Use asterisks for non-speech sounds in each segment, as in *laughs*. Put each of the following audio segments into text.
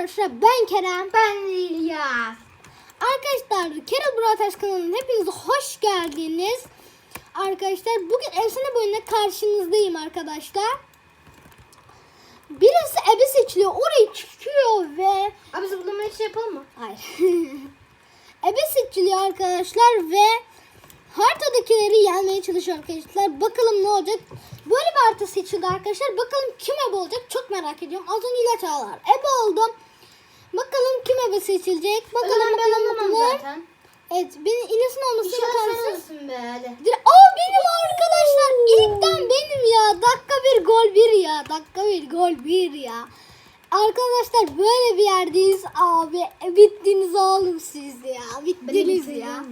arkadaşlar ben Kerem. Ben İlyas. Arkadaşlar Kerem Burataş kanalına hepiniz hoş geldiniz. Arkadaşlar bugün efsane boyunda karşınızdayım arkadaşlar. Birisi ebe seçiliyor oraya çıkıyor ve Abi zıplamayı şey yapalım mı? Hayır. *laughs* ebe seçiliyor arkadaşlar ve haritadakileri yenmeye çalışıyor arkadaşlar. Bakalım ne olacak. Böyle bir harita seçildi arkadaşlar. Bakalım kim ebe olacak çok merak ediyorum. Az önce ilaç ağlar. Ebe oldum. Bakalım kim ebe seçilecek. Bakalım Bakalım ben bakalım anlamam bakalım. zaten. Evet benim İlyas'ın olmasına İnşallah sen bakarsın. alırsın be hadi. Dire- Aa benim arkadaşlar. İlkten benim ya. Dakika bir gol bir ya. Dakika bir gol bir ya. Arkadaşlar böyle bir yerdeyiz abi. E, Bittiniz oğlum siz ya. Bittiniz ya.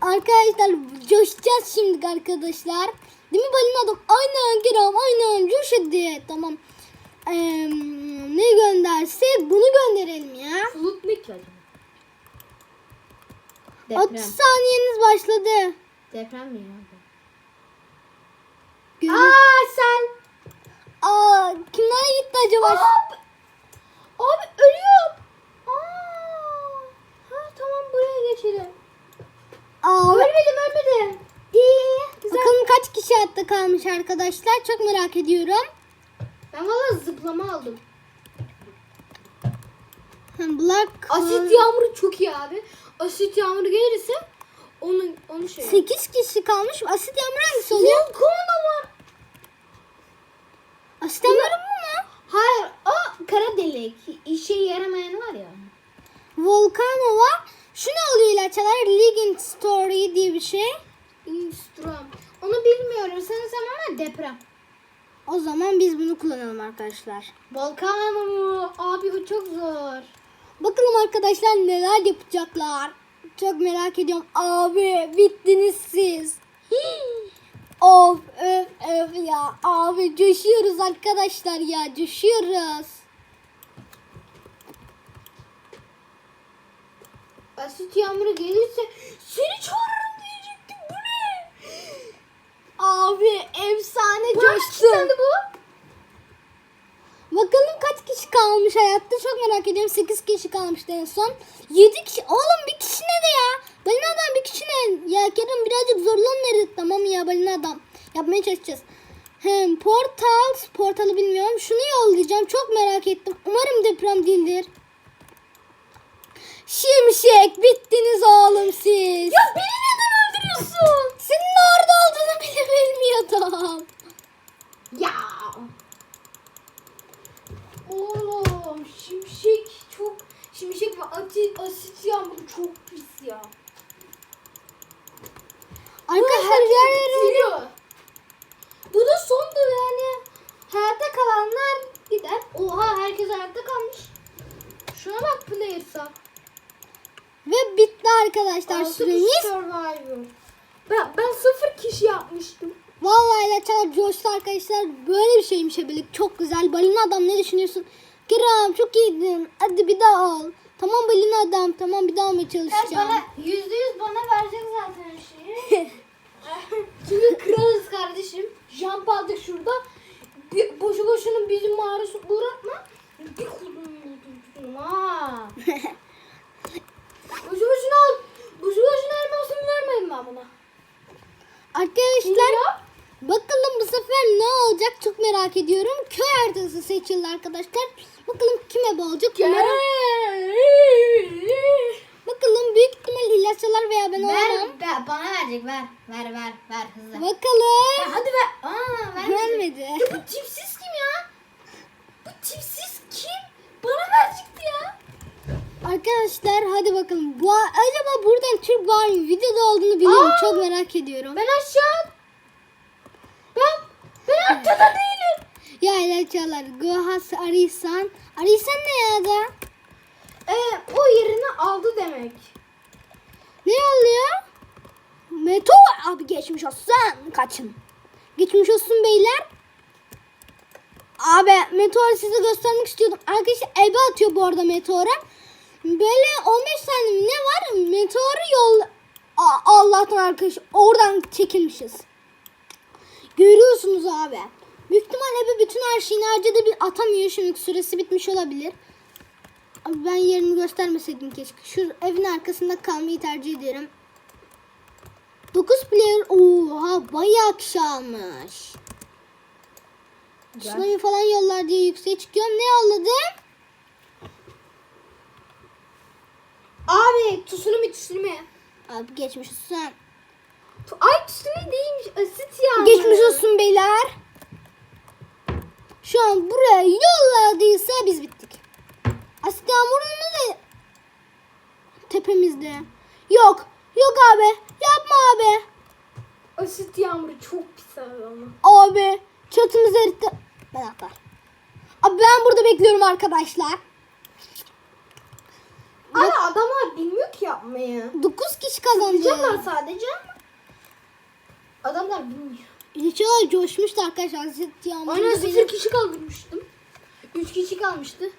Arkadaşlar coşacağız şimdi arkadaşlar. Değil mi balina adam? Aynen Kerem aynen coş hadi. Tamam. Ee, ne gönderse bunu gönderelim ya. Bulut ne ki acaba? 30 Deprem. saniyeniz başladı. Deprem mi ya? Görün- Aa sen. Aa, kimler gitti acaba? Abi. Abi ölüyorum. Aa. Ha tamam buraya geçelim. Aa, Ölmedim ölmedim. İyi. Güzel. bakalım kaç kişi hayatta kalmış arkadaşlar. Çok merak ediyorum. Ben valla zıplama aldım. Black Asit yağmuru çok iyi abi. Asit yağmuru gelirse onu onu şey. 8 kişi kalmış. Asit yağmur hangisi oluyor? Volkan var. Asit yağmuru mu? Hayır o kara delik. İşe yaramayan var ya. Volcano var. Şu ne oluyor ilaçlar? Legend Story diye bir şey. Instrum. Onu bilmiyorum. Sanırsam ama deprem. O zaman biz bunu kullanalım arkadaşlar. Volkan mı? Abi o çok zor. Bakalım arkadaşlar neler yapacaklar. Çok merak ediyorum. Abi bittiniz siz. Hii. of öf öf ya. Abi coşuyoruz arkadaşlar ya. Coşuyoruz. Asit yağmuru gelirse seni çağırırım diyecektim. Bu ne? Abi efsane Kaç coştu. kişilendi bu? Bakalım kaç kişi kalmış hayatta çok merak ediyorum. 8 kişi kalmıştı en son. 7 kişi. Oğlum bir kişi ne de ya? Balina adam bir kişi ne? Ya Kerem birazcık zorlan nerede? Tamam ya balina adam. Yapmaya çalışacağız. Hem portal. Portalı bilmiyorum. Şunu yollayacağım. Çok merak ettim. Umarım deprem değildir. Şimşek bittiniz oğlum siz. Ya beni neden öldürüyorsun? Senin orada olduğunu bile bilmiyordum. Ya. Oğlum şimşek çok şimşek ve asit, asit yağmuru çok pis ya. Arkadaşlar Herkes diğerleri bitiriyor. Bu da sondur yani. Hayatta kalanlar gider. Oha herkes hayatta kalmış. Şuna bak player'sa. ve bitti arkadaşlar Altı süremiz. survivor. Ben, ben sıfır kişi yapmıştım. Vallahi ilaçlar coştu arkadaşlar. Böyle bir şeymiş ebelik. Çok güzel. Balina adam ne düşünüyorsun? Kerem çok iyiydin. Hadi bir daha al. Tamam balina adam. Tamam bir daha almaya çalışacağım. yüzde yüz bana verecek zaten şeyi. *laughs* Çünkü kralız kardeşim. Jump aldık şurada. Bir, boşu boşuna bizim mağarası uğratma. Bir kullanıyordum ha. *laughs* boşu boşuna al. Boşu boşuna elmasını vermedim ben buna. Arkadaşlar. Bakalım bu sefer ne olacak çok merak ediyorum. Köy haritası seçildi arkadaşlar. Bakalım kime olacak. Umarım, bakalım büyük ihtimal ilaçlar veya ben. Ver, ver, bana verecek ver. Ver ver ver hızlı. Bakalım. Hadi ver. Aa vermedi. Vermedi. Ya bu tipsiz kim ya? Bu tipsiz kim? Bana verecekti ya. Arkadaşlar hadi bakalım. Bu acaba buradan Türk var mı? Videoda olduğunu biliyorum. Aa! Çok merak ediyorum. Ben aşağı. Arkada değilim. Ya ilaçlar. Gohas Arisan. Arisan ne ya da? Ee, o yerini aldı demek. Ne oluyor? Meteor. Abi geçmiş olsun. Kaçın. Geçmiş olsun beyler. Abi meteor size göstermek istiyordum. Arkadaşlar ebe atıyor bu arada meteora. Böyle 15 tane ne var? Meteoru yol... Aa, Allah'tan arkadaş oradan çekilmişiz. Görüyorsunuz abi. Büyük ihtimalle ebe bütün her şeyini harcadı bir atamıyor. Şimdi süresi bitmiş olabilir. Abi ben yerini göstermeseydim keşke. Şu evin arkasında kalmayı tercih ederim. 9 player. Oha bayağı kişi almış. Tsunami falan yollar diye yükseğe çıkıyorum. Ne yolladım? Abi tsunami tsunami. Abi geçmiş olsun. Ay tsunami değilmiş. Asit ya. Geçmiş olsun beyler. Şu an buraya yolladıysa biz bittik. Asit yağmurunu da tepemizde. Yok. Yok abi. Yapma abi. Asit yağmuru çok pis abi ama. Abi çatımız eritti. Ben atlar. Abi ben burada bekliyorum arkadaşlar. Abi adamlar bilmiyor ki yapmayı. 9 kişi kazandı. Diyecekler sadece ama. Adamlar bilmiyor. İçeri coşmuştu arkadaşlar. Zıt yağmurda Aynen benim- sıfır kişi kaldırmıştım. Üç kişi kalmıştı.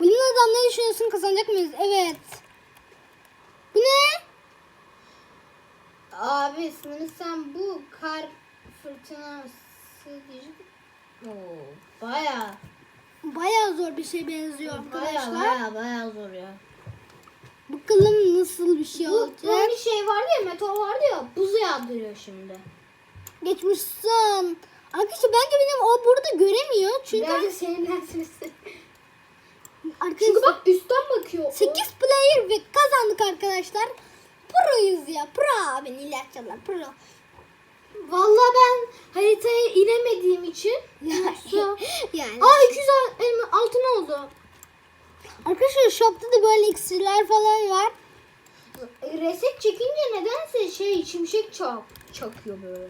Bilim adam ne düşünüyorsun kazanacak mıyız? Evet. Bu ne? Abi sınırı sen bu kar fırtınası diyecek. Oo, baya Bayağı zor bir şey benziyor baya arkadaşlar. baya baya zor ya. Bakalım nasıl bir şey Bu, olacak. bu hani şey vardı ya meteor vardı ya buz yağdırıyor şimdi. Geçmişsin. Arkadaşlar bence benim o burada göremiyor. Çünkü Birazcık sinirlensiniz. arkadaşlar Çünkü bak üstten bakıyor. o. 8 player ve kazandık arkadaşlar. Proyuz ya. Pro abi ilaççılar pro. Vallahi ben haritaya inemediğim için Ya, yoksa... *laughs* yani. Aa 200 al- elma altın oldu. Arkadaşlar shopta da böyle iksirler falan var. Reset çekince nedense şey şimşek çak çakıyor böyle.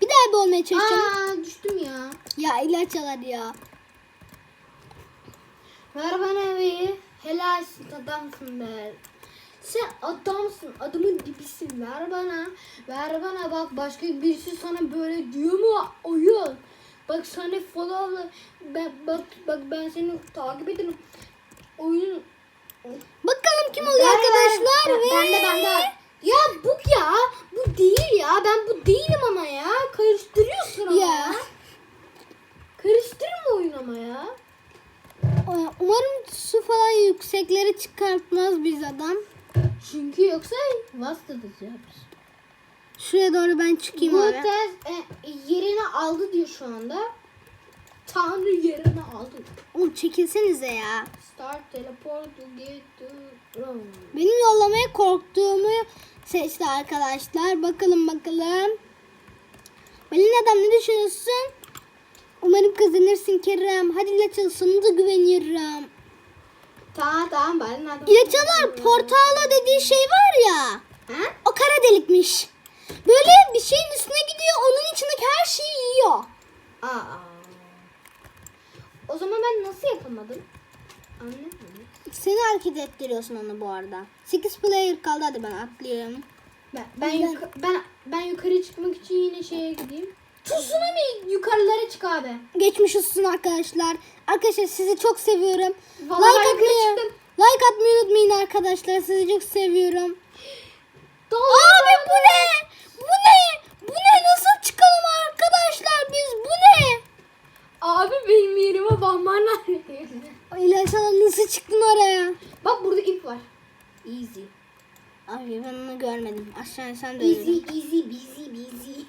Bir daha bir olmaya çalışacağım. Aa düştüm ya. Ya ilaççılar ya. Ver bana evi. Helalsin adamsın be. Sen adamsın. Adamın dibisin. Ver bana. Ver bana bak başka birisi sana böyle diyor mu oyun. Bak sana follow ben bak bak ben seni takip ederim. Oyun Bakalım kim oluyor Ver, arkadaşlar ver. ve... Ben de ben de. Ya bu ya. Bu değil ya. Ben bu değilim ama ya. Karıştırıyorsun ama Ya. ya. Karıştırma oyun ama ya. Umarım su falan yükseklere çıkartmaz biz adam. Çünkü yoksa vasıtadız ya biz. Şuraya doğru ben çıkayım Bu abi. ters e, yerini aldı diyor şu anda. Tanrı yerini aldı. Oğlum çekilsenize ya. Start teleport to get to Rome. Benim yollamaya korktuğumu seçti arkadaşlar. Bakalım bakalım. Balin adam ne düşünüyorsun? Umarım kazanırsın Kerem. Hadi ilaç sana da güveniyorum. Tamam tamam ben adam. İlaç alır portalo dediği şey var ya. Ha? O kara delikmiş. Böyle bir şeyin üstüne gidiyor. Onun içindeki her şeyi yiyor. Aa. O zaman ben nasıl yapamadım? Anlamadım. Seni hareket ettiriyorsun onu bu arada. 8 player kaldı hadi ben atlayayım. Ben ben, Ben- yuka- ben ben yukarı çıkmak için yine şeye gideyim. Tsunami yukarılara çık abi. Geçmiş olsun arkadaşlar. Arkadaşlar sizi çok seviyorum. Vallahi like atmayı, çıktım. like atmayı unutmayın arkadaşlar. Sizi çok seviyorum. *gasps* Dolu Abi bu ne? Bu ne? Bu ne? Nasıl çıkalım arkadaşlar biz? Bu ne? Abi benim yerime bakman lazım. *laughs* İlahi sana nasıl çıktın oraya? Bak burada ip var. Easy. Abi ben onu görmedim. Aşağı sen de Easy, öyle. easy, busy, busy.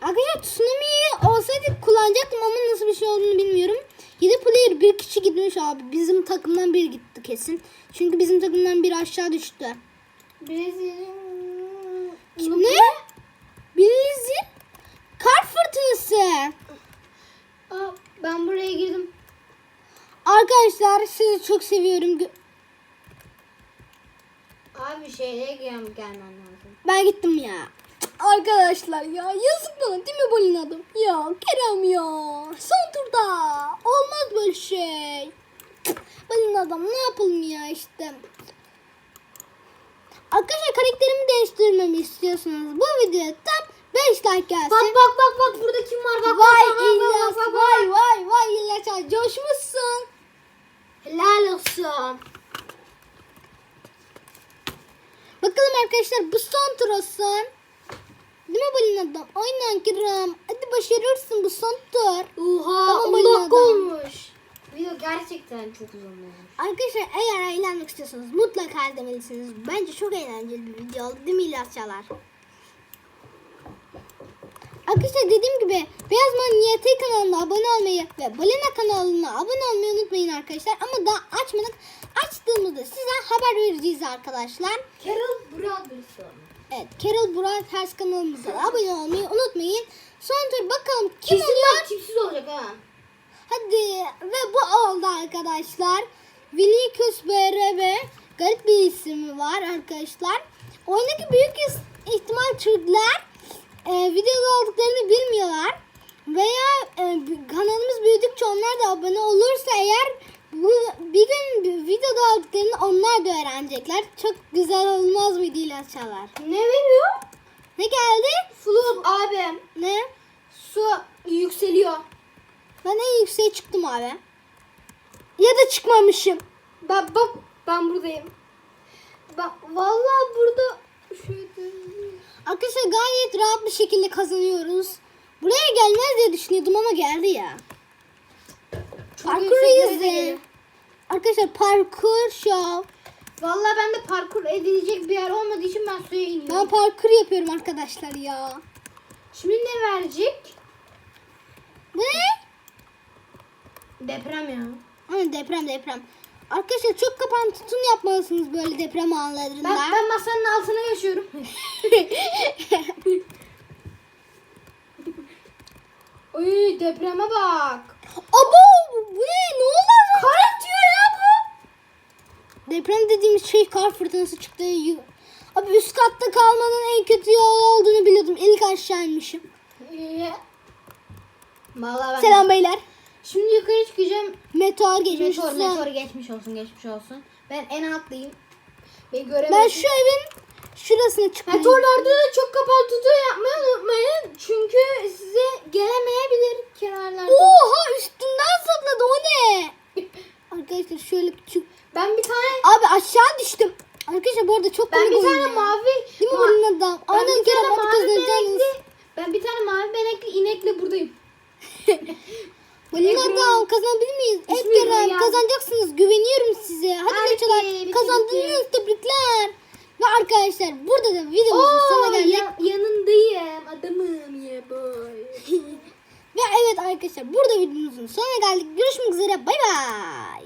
Arkadaşlar tsunami olsaydı kullanacaktım ama nasıl bir şey olduğunu bilmiyorum. 7 player bir kişi gitmiş abi. Bizim takımdan biri gitti kesin. Çünkü bizim takımdan biri aşağı düştü. Brezilya. Ne? Birisi kar fırtınası. Aa, ben buraya girdim. Arkadaşlar sizi çok seviyorum. Abi şeye gel gelmen lazım. Ben gittim ya. Arkadaşlar ya yazık bana değil mi Bolin adım? Ya Kerem ya. Son turda. Olmaz böyle şey. Bolin adam ne yapalım ya işte. Arkadaşlar karakterimi değiştirmemi istiyorsanız bu videoya tam 5 like gelsin. Bak bak bak bak burada kim var bak. Vay bak, bak, bak, İlyas, bak, bak, vay vay vay İlyas abi, coşmuşsun. Helal olsun. Bakalım arkadaşlar bu son tur olsun. Değil mi Balin adam? Aynen Kerem. Hadi başarırsın bu son tur. Oha Tamam, 10 Balin dakika adam. gerçekten çok uzun olmuş. Arkadaşlar eğer eğlenmek istiyorsanız mutlaka izlemelisiniz. Bence çok eğlenceli bir video oldu değil mi İlyas Çalar? Arkadaşlar dediğim gibi Beyaz Manyeti kanalına abone olmayı ve Balina kanalına abone olmayı unutmayın arkadaşlar. Ama daha açmadık. Açtığımızda size haber vereceğiz arkadaşlar. Carol Brothers. Evet Carol Burak Ters kanalımıza abone olmayı unutmayın. Son tur bakalım kim Kesin oluyor? tipsiz olacak ha. Hadi ve bu oldu arkadaşlar. Vinicius BR ve garip bir ismi var arkadaşlar. Oyundaki büyük ihtimal Türkler e, videoda olduklarını bilmiyorlar. Veya e, kanalımız büyüdükçe onlar da abone olursa eğer bu bir gün bir videoda olduklarını onlar da öğrenecekler. Çok güzel olmaz mıydı İlyas Çalar? Ne veriyor? Ne geldi? Flop abi. Ne? Su yükseliyor. Ben en yükseğe çıktım abi. Ya da çıkmamışım. Bak bak ben buradayım. Bak vallahi burada şöyle Arkadaşlar gayet rahat bir şekilde kazanıyoruz. Buraya gelmez diye düşünüyordum ama geldi ya. Parkur izle. Arkadaşlar parkur show. Vallahi ben de parkur edilecek bir yer olmadığı için ben suya iniyorum. Ben parkur yapıyorum arkadaşlar ya. Şimdi ne verecek? Bu ne? Deprem ya. Hı, deprem deprem. Arkadaşlar çok kapan tutun yapmalısınız böyle deprem anlarında. Ben, ben masanın altına yaşıyorum. Oy *laughs* depreme bak. Abo bu ne? Ne oldu? Kar atıyor ya bu. Deprem dediğimiz şey kar fırtınası çıktı. Abi üst katta kalmanın en kötü yol olduğunu biliyordum. İlk aşağı inmişim. Vallahi ben Selam beyler. Şimdi yukarı çıkacağım. Meteor geçmiş. Meteor, Sen- meteor geçmiş olsun, geçmiş olsun. Ben en alttayım. Beni göremedim. Ben şu evin şurasına çıkmayı. Meteorlarda da çok kapalı tutu yapmayı unutmayın. Çünkü size gelemeyebilir kenarlarda. Oha üstünden zıpladı o ne? *laughs* Arkadaşlar şöyle küçük. Ben bir tane Abi aşağı düştüm. Arkadaşlar bu arada çok ben komik bir oyun tane mavi Değil mi bunun adam? ben Aynen bir kere tane bak mavi kazanacaksınız. benekli ben bir tane mavi benekli inekle buradayım. *laughs* Bunun Ebru. adam kazanabilir miyiz? Kerem Rüya. kazanacaksınız. Güveniyorum size. Hadi bitti, kazandınız. Tebrikler. Ve arkadaşlar burada da videomuzun sonuna geldik. ya- yanındayım adamım ya boy. *laughs* Ve evet arkadaşlar burada videomuzun sonuna geldik. Görüşmek üzere. Bay bay.